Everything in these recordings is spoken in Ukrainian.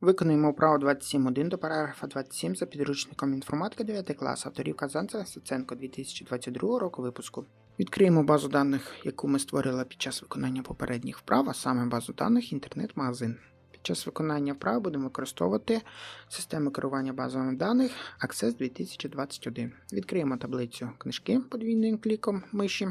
Виконуємо вправу 27.1 до параграфа 27 за підручником інформатика 9 клас авторів Казанцева Саценко 2022 року випуску. Відкриємо базу даних, яку ми створили під час виконання попередніх вправ, а саме базу даних інтернет-магазин. Під час виконання вправ будемо використовувати систему керування базовими даних Access 2021. Відкриємо таблицю книжки подвійним кліком миші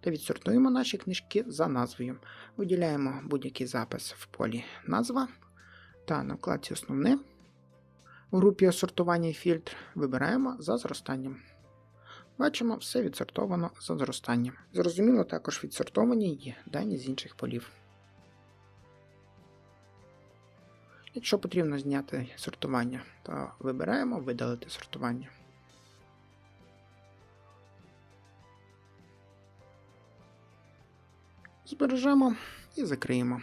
та відсортуємо наші книжки за назвою. Виділяємо будь-який запис в полі назва та на вкладці Основне в групі сортування і фільтр вибираємо за зростанням. Бачимо, все відсортовано за зростанням. Зрозуміло, також відсортовані є дані з інших полів. Якщо потрібно зняти сортування, то вибираємо видалити сортування. Збережемо і закриємо.